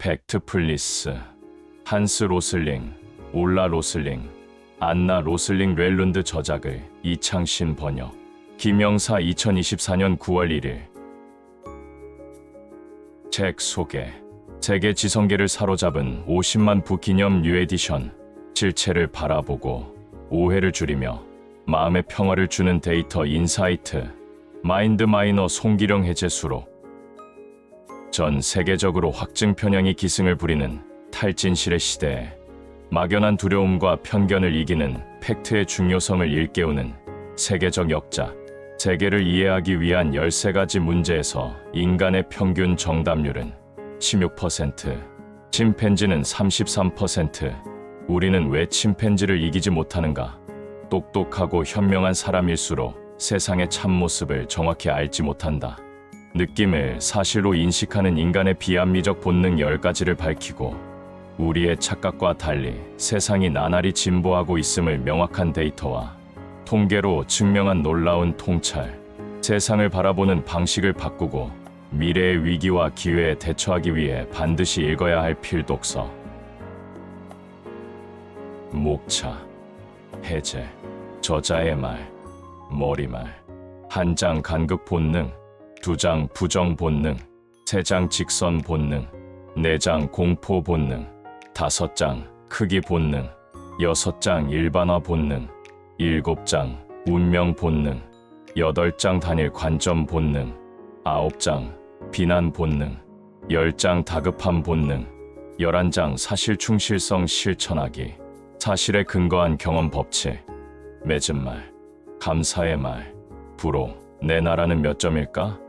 팩트 플리스, 한스 로슬링, 올라 로슬링, 안나 로슬링 렐룬드 저작을 이창신 번역, 김영사 2024년 9월 1일. 책 소개. 세계 지성계를 사로잡은 50만 부 기념 뉴 에디션. 실체를 바라보고 오해를 줄이며 마음의 평화를 주는 데이터 인사이트. 마인드 마이너 송기령 해제수로 전 세계적으로 확증 편향이 기승을 부리는 탈진실의 시대에 막연한 두려움과 편견을 이기는 팩트의 중요성을 일깨우는 세계적 역자 세계를 이해하기 위한 13가지 문제에서 인간의 평균 정답률은 16%, 침팬지는 33%. 우리는 왜 침팬지를 이기지 못하는가? 똑똑하고 현명한 사람일수록 세상의 참모습을 정확히 알지 못한다. 느낌을 사실로 인식하는 인간의 비합리적 본능 10가지를 밝히고 우리의 착각과 달리 세상이 나날이 진보하고 있음을 명확한 데이터와 통계로 증명한 놀라운 통찰, 세상을 바라보는 방식을 바꾸고 미래의 위기와 기회에 대처하기 위해 반드시 읽어야 할 필독서. 목차, 해제, 저자의 말, 머리말, 한장 간극 본능, 두장 부정 본능, 세장 직선 본능, 네장 공포 본능, 다섯 장 크기 본능, 여섯 장 일반화 본능, 일곱 장 운명 본능, 여덟 장 단일 관점 본능, 아홉 장 비난 본능, 열장 다급함 본능, 열한 장 사실 충실성 실천하기, 사실에 근거한 경험 법칙, 맺은 말, 감사의 말, 부로 내 나라는 몇 점일까?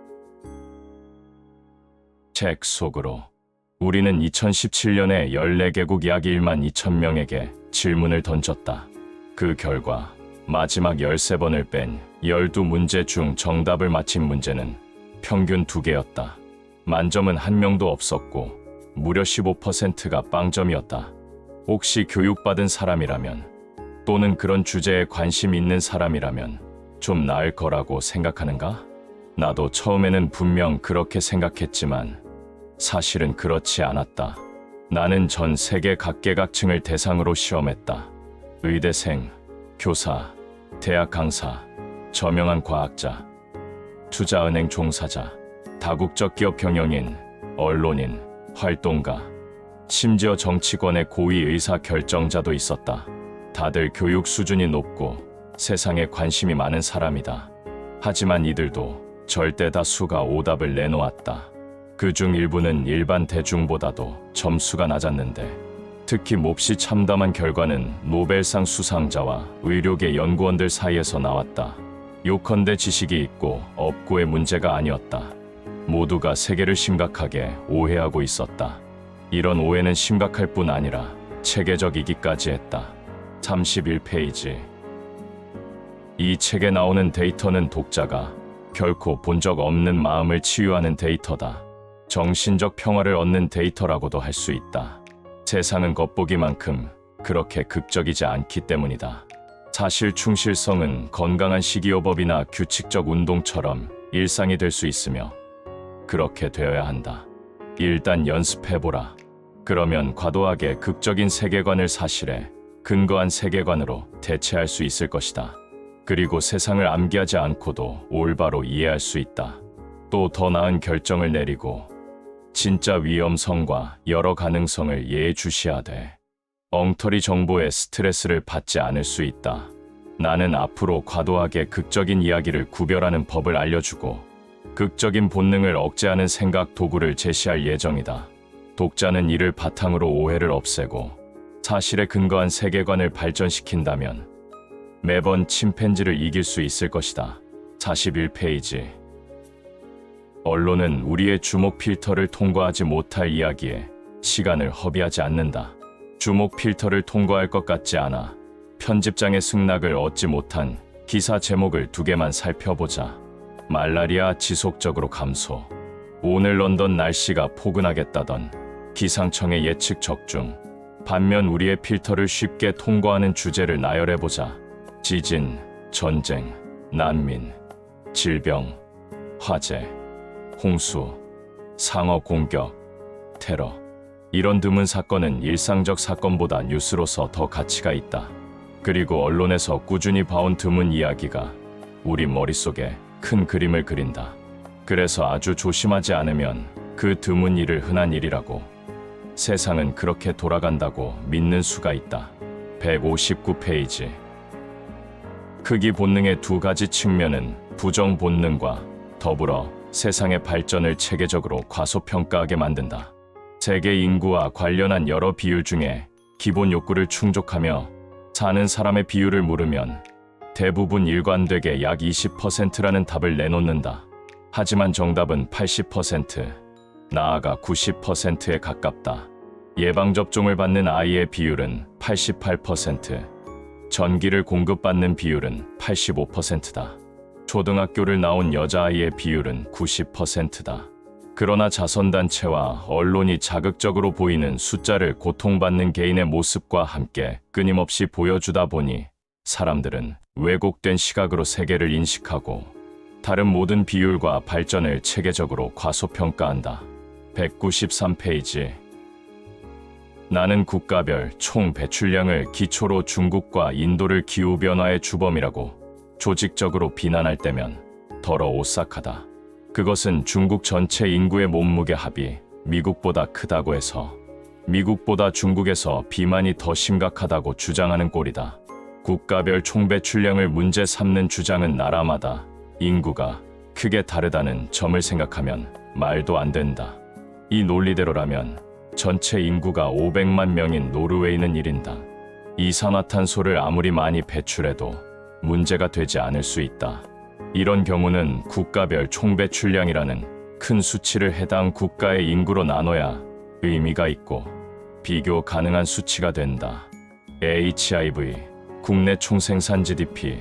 책 속으로 우리는 2017년에 14개국 약 1만 2천 명에게 질문을 던졌다. 그 결과 마지막 13번을 뺀 12문제 중 정답을 맞힌 문제는 평균 2개였다. 만점은 한 명도 없었고 무려 15%가 빵점이었다. 혹시 교육받은 사람이라면 또는 그런 주제에 관심 있는 사람이라면 좀 나을 거라고 생각하는가? 나도 처음에는 분명 그렇게 생각했지만 사실은 그렇지 않았다. 나는 전 세계 각계각층을 대상으로 시험했다. 의대생, 교사, 대학 강사, 저명한 과학자, 투자은행 종사자, 다국적 기업 경영인, 언론인, 활동가, 심지어 정치권의 고위 의사 결정자도 있었다. 다들 교육 수준이 높고 세상에 관심이 많은 사람이다. 하지만 이들도 절대 다수가 오답을 내놓았다. 그 중 일부는 일반 대중보다도 점수가 낮았는데 특히 몹시 참담한 결과는 노벨상 수상자와 의료계 연구원들 사이에서 나왔다. 요컨대 지식이 있고 없고의 문제가 아니었다. 모두가 세계를 심각하게 오해하고 있었다. 이런 오해는 심각할 뿐 아니라 체계적이기까지 했다. 31페이지. 이 책에 나오는 데이터는 독자가 결코 본 적 없는 마음을 치유하는 데이터다. 정신적 평화를 얻는 데이터라고도 할 수 있다. 세상은 겉보기만큼 그렇게 극적이지 않기 때문이다. 사실 충실성은 건강한 식이요법이나 규칙적 운동처럼 일상이 될 수 있으며 그렇게 되어야 한다. 일단 연습해보라. 그러면 과도하게 극적인 세계관을 사실에 근거한 세계관으로 대체할 수 있을 것이다. 그리고 세상을 암기하지 않고도 올바로 이해할 수 있다. 또 더 나은 결정을 내리고 진짜 위험성과 여러 가능성을 예주시하되 엉터리 정보에 스트레스를 받지 않을 수 있다. 나는 앞으로 과도하게 극적인 이야기를 구별하는 법을 알려주고 극적인 본능을 억제하는 생각 도구를 제시할 예정이다. 독자는 이를 바탕으로 오해를 없애고 사실에 근거한 세계관을 발전시킨다면 매번 침팬지를 이길 수 있을 것이다. 41페이지. 언론은 우리의 주목 필터를 통과하지 못할 이야기에 시간을 허비하지 않는다. 주목 필터를 통과할 것 같지 않아 편집장의 승낙을 얻지 못한 기사 제목을 두 개만 살펴보자. 말라리아 지속적으로 감소. 오늘 런던 날씨가 포근하겠다던 기상청의 예측 적중. 반면 우리의 필터를 쉽게 통과하는 주제를 나열해보자. 지진, 전쟁, 난민, 질병, 화재, 홍수, 상어 공격, 테러. 이런 드문 사건은 일상적 사건보다 뉴스로서 더 가치가 있다. 그리고 언론에서 꾸준히 봐온 드문 이야기가 우리 머릿속에 큰 그림을 그린다. 그래서 아주 조심하지 않으면 그 드문 일을 흔한 일이라고 세상은 그렇게 돌아간다고 믿는 수가 있다. 159페이지 크기 본능의 두 가지 측면은 부정 본능과 더불어 세상의 발전을 체계적으로 과소평가하게 만든다. 세계 인구와 관련한 여러 비율 중에 기본 욕구를 충족하며 사는 사람의 비율을 물으면 대부분 일관되게 약 20%라는 답을 내놓는다. 하지만 정답은 80%, 나아가 90%에 가깝다. 예방접종을 받는 아이의 비율은 88%, 전기를 공급받는 비율은 85%다. 초등학교를 나온 여자아이의 비율은 90%다. 그러나 자선단체와 언론이 자극적으로 보이는 숫자를 고통받는 개인의 모습과 함께 끊임없이 보여주다 보니 사람들은 왜곡된 시각으로 세계를 인식하고 다른 모든 비율과 발전을 체계적으로 과소평가한다. 193페이지 나는 국가별 총 배출량을 기초로 중국과 인도를 기후변화의 주범이라고 조직적으로 비난할 때면 더러 오싹하다. 그것은 중국 전체 인구의 몸무게 합이 미국보다 크다고 해서 미국보다 중국에서 비만이 더 심각하다고 주장하는 꼴이다. 국가별 총배출량을 문제 삼는 주장은 나라마다 인구가 크게 다르다는 점을 생각하면 말도 안 된다. 이 논리대로라면 전체 인구가 500만 명인 노르웨이는 1인당 이산화탄소를 아무리 많이 배출해도 문제가 되지 않을 수 있다. 이런 경우는 국가별 총배출량이라는 큰 수치를 해당 국가의 인구로 나눠야 의미가 있고 비교 가능한 수치가 된다. HIV, 국내 총생산 GDP,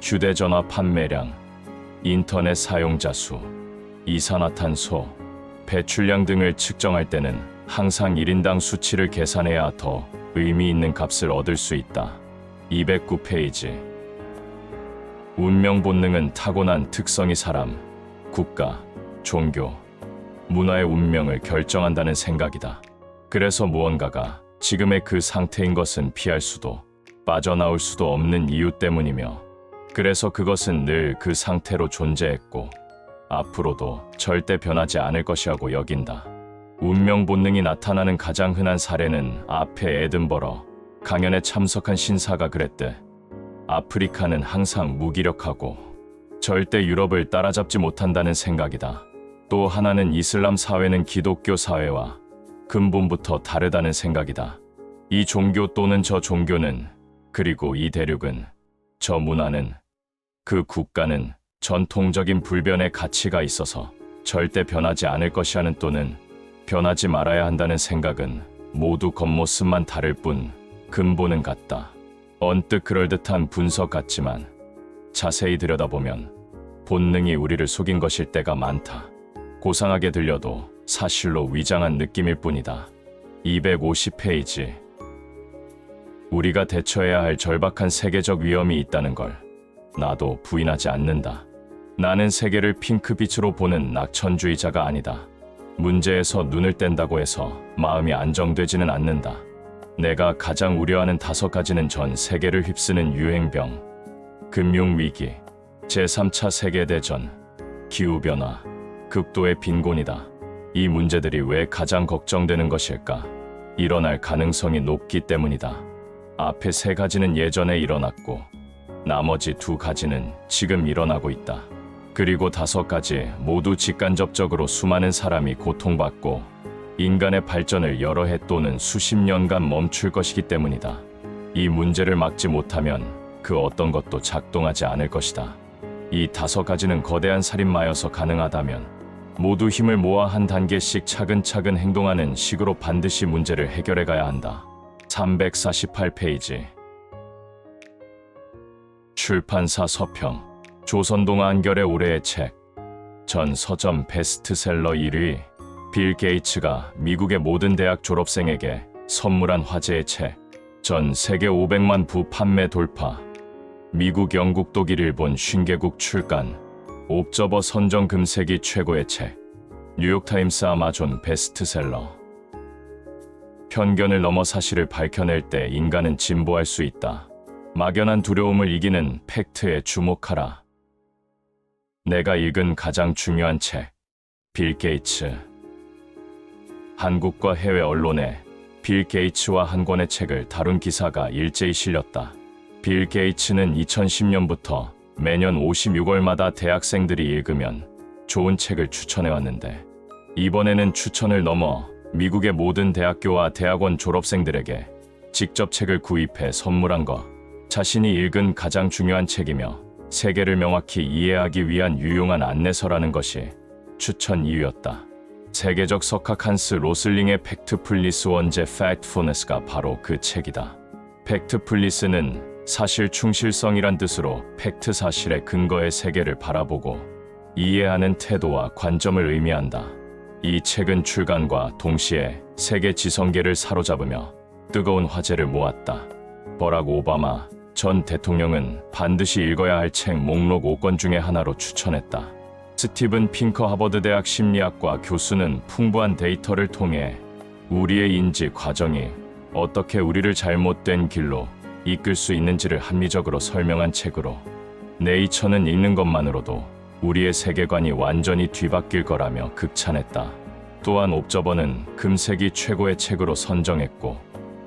휴대전화 판매량, 인터넷 사용자 수, 이산화탄소, 배출량 등을 측정할 때는 항상 1인당 수치를 계산해야 더 의미 있는 값을 얻을 수 있다. 209페이지 운명 본능은 타고난 특성이 사람, 국가, 종교, 문화의 운명을 결정한다는 생각이다. 그래서 무언가가 지금의 그 상태인 것은 피할 수도 빠져나올 수도 없는 이유 때문이며 그래서 그것은 늘 그 상태로 존재했고 앞으로도 절대 변하지 않을 것이라고 여긴다. 운명 본능이 나타나는 가장 흔한 사례는 앞에 에든버러 강연에 참석한 신사가 그랬대. 아프리카는 항상 무기력하고 절대 유럽을 따라잡지 못한다는 생각이다. 또 하나는 이슬람 사회는 기독교 사회와 근본부터 다르다는 생각이다. 이 종교 또는 저 종교는 그리고 이 대륙은 저 문화는 그 국가는 전통적인 불변의 가치가 있어서 절대 변하지 않을 것이라는 또는 변하지 말아야 한다는 생각은 모두 겉모습만 다를 뿐 근본은 같다. 언뜻 그럴듯한 분석 같지만 자세히 들여다보면 본능이 우리를 속인 것일 때가 많다. 고상하게 들려도 사실로 위장한 느낌일 뿐이다. 250페이지 우리가 대처해야 할 절박한 세계적 위험이 있다는 걸 나도 부인하지 않는다. 나는 세계를 핑크빛으로 보는 낙천주의자가 아니다. 문제에서 눈을 뗀다고 해서 마음이 안정되지는 않는다. 내가 가장 우려하는 다섯 가지는 전 세계를 휩쓰는 유행병, 금융위기, 제3차 세계대전, 기후변화, 극도의 빈곤이다. 이 문제들이 왜 가장 걱정되는 것일까? 일어날 가능성이 높기 때문이다. 앞에 세 가지는 예전에 일어났고, 나머지 두 가지는 지금 일어나고 있다. 그리고 다섯 가지 모두 직간접적으로 수많은 사람이 고통받고 인간의 발전을 여러 해 또는 수십 년간 멈출 것이기 때문이다. 이 문제를 막지 못하면 그 어떤 것도 작동하지 않을 것이다. 이 다섯 가지는 거대한 살인마여서 가능하다면 모두 힘을 모아 한 단계씩 차근차근 행동하는 식으로 반드시 문제를 해결해 가야 한다. 348페이지 출판사 서평 조선동아 한결의 올해의 책 전 서점 베스트셀러 1위 빌 게이츠가 미국의 모든 대학 졸업생에게 선물한 화제의 책 전 세계 500만 부 판매 돌파 미국, 영국, 독일, 일본 50개국 출간 옵저버 선정 금세기 최고의 책 뉴욕타임스 아마존 베스트셀러 편견을 넘어 사실을 밝혀낼 때 인간은 진보할 수 있다. 막연한 두려움을 이기는 팩트에 주목하라. 내가 읽은 가장 중요한 책. 빌 게이츠. 한국과 해외 언론에 빌 게이츠와 한 권의 책을 다룬 기사가 일제히 실렸다. 빌 게이츠는 2010년부터 매년 56월마다 대학생들이 읽으면 좋은 책을 추천해 왔는데 이번에는 추천을 넘어 미국의 모든 대학교와 대학원 졸업생들에게 직접 책을 구입해 선물한 것. 자신이 읽은 가장 중요한 책이며 세계를 명확히 이해하기 위한 유용한 안내서라는 것이 추천 이유였다. 세계적 석학 한스 로슬링의 팩트플리스 원제 팩트포너스가 바로 그 책이다. 팩트플리스는 사실 충실성이란 뜻으로 팩트 사실의 근거의 세계를 바라보고 이해하는 태도와 관점을 의미한다. 이 책은 출간과 동시에 세계 지성계를 사로잡으며 뜨거운 화제를 모았다. 버락 오바마 전 대통령은 반드시 읽어야 할 책 목록 5권 중에 하나로 추천했다. 스티븐 핑커 하버드 대학 심리학과 교수는 풍부한 데이터를 통해 우리의 인지 과정이 어떻게 우리를 잘못된 길로 이끌 수 있는지를 합리적으로 설명한 책으로 네이처는 읽는 것만으로도 우리의 세계관이 완전히 뒤바뀔 거라며 극찬했다. 또한 옵저버는 금세기 최고의 책으로 선정했고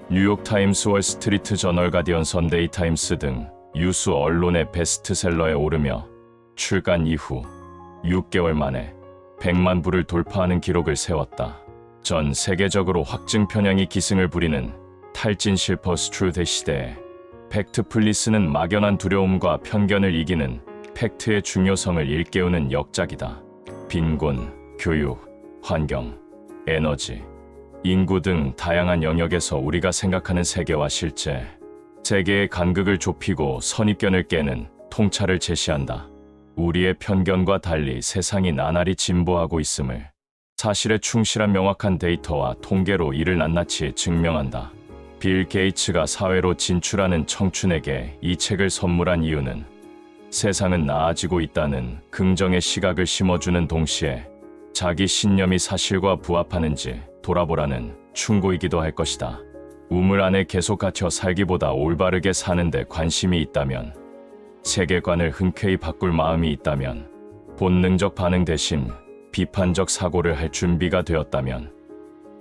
뉴욕타임스 월스트리트 저널 가디언 선데이 타임스 등 유수 언론의 베스트셀러에 오르며 출간 이후 6개월 만에 100만 부를 돌파하는 기록을 세웠다. 전 세계적으로 확증 편향이 기승을 부리는 탈진 실퍼 스트루드 시대에 팩트 플리스는 막연한 두려움과 편견을 이기는 팩트의 중요성을 일깨우는 역작이다. 빈곤, 교육, 환경, 에너지, 인구 등 다양한 영역에서 우리가 생각하는 세계와 실제, 세계의 간극을 좁히고 선입견을 깨는 통찰을 제시한다. 우리의 편견과 달리 세상이 나날이 진보하고 있음을 사실에 충실한 명확한 데이터와 통계로 이를 낱낱이 증명한다. 빌 게이츠가 사회로 진출하는 청춘에게 이 책을 선물한 이유는 세상은 나아지고 있다는 긍정의 시각을 심어주는 동시에 자기 신념이 사실과 부합하는지 돌아보라는 충고이기도 할 것이다. 우물 안에 계속 갇혀 살기보다 올바르게 사는데 관심이 있다면, 세계관을 흔쾌히 바꿀 마음이 있다면, 본능적 반응 대신 비판적 사고를 할 준비가 되었다면,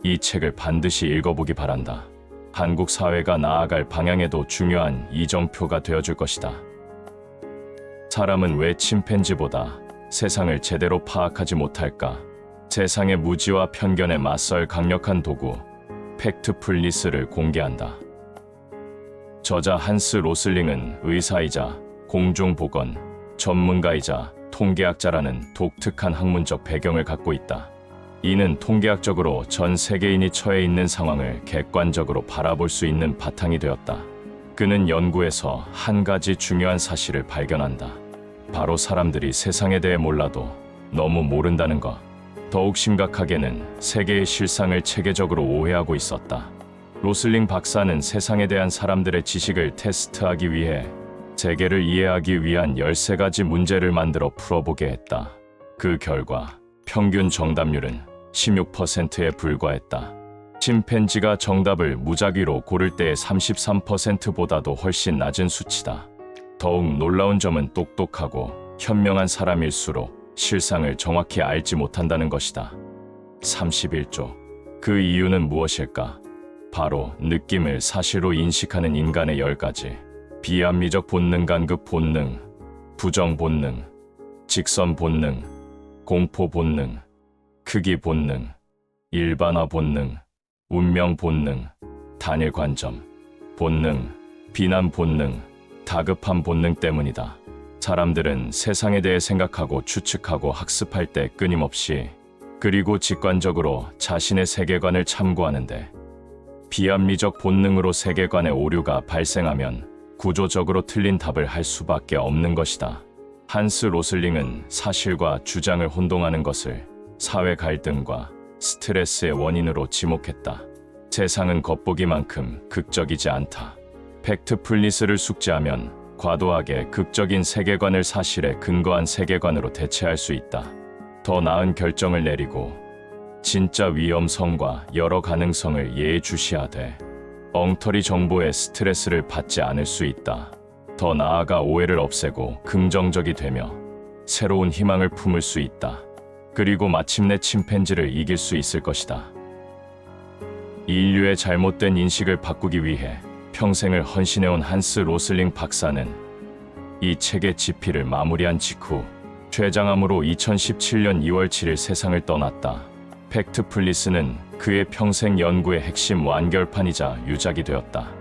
이 책을 반드시 읽어보기 바란다. 한국 사회가 나아갈 방향에도 중요한 이정표가 되어줄 것이다. 사람은 왜 침팬지보다 세상을 제대로 파악하지 못할까? 세상의 무지와 편견에 맞설 강력한 도구, 팩트 플리스를 공개한다. 저자 한스 로슬링은 의사이자 공중보건 전문가이자 통계학자라는 독특한 학문적 배경을 갖고 있다. 이는 통계학적으로 전 세계인이 처해 있는 상황을 객관적으로 바라볼 수 있는 바탕이 되었다. 그는 연구에서 한 가지 중요한 사실을 발견한다. 바로 사람들이 세상에 대해 몰라도 너무 모른다는 것. 더욱 심각하게는 세계의 실상을 체계적으로 오해하고 있었다. 로슬링 박사는 세상에 대한 사람들의 지식을 테스트하기 위해 세계를 이해하기 위한 13가지 문제를 만들어 풀어보게 했다. 그 결과 평균 정답률은 16%에 불과했다. 침팬지가 정답을 무작위로 고를 때의 33%보다도 훨씬 낮은 수치다. 더욱 놀라운 점은 똑똑하고 현명한 사람일수록 실상을 정확히 알지 못한다는 것이다. 31조. 그 이유는 무엇일까? 바로 느낌을 사실로 인식하는 인간의 10가지. 비합리적 본능 간급 본능, 부정 본능, 직선 본능, 공포 본능, 크기 본능, 일반화 본능, 운명 본능, 단일 관점, 본능, 비난 본능, 다급한 본능 때문이다. 사람들은 세상에 대해 생각하고 추측하고 학습할 때 끊임없이 그리고 직관적으로 자신의 세계관을 참고하는데 비합리적 본능으로 세계관의 오류가 발생하면 구조적으로 틀린 답을 할 수밖에 없는 것이다. 한스 로슬링은 사실과 주장을 혼동하는 것을 사회 갈등과 스트레스의 원인으로 지목했다. 세상은 겉보기만큼 극적이지 않다. 팩트 플리스를 숙지하면 과도하게 극적인 세계관을 사실에 근거한 세계관으로 대체할 수 있다. 더 나은 결정을 내리고 진짜 위험성과 여러 가능성을 예의주시하되 엉터리 정보에 스트레스를 받지 않을 수 있다. 더 나아가 오해를 없애고 긍정적이 되며 새로운 희망을 품을 수 있다. 그리고 마침내 침팬지를 이길 수 있을 것이다. 인류의 잘못된 인식을 바꾸기 위해 평생을 헌신해온 한스 로슬링 박사는 이 책의 집필을 마무리한 직후 췌장암으로 2017년 2월 7일 세상을 떠났다. 팩트 플리스는 그의 평생 연구의 핵심 완결판이자 유작이 되었다.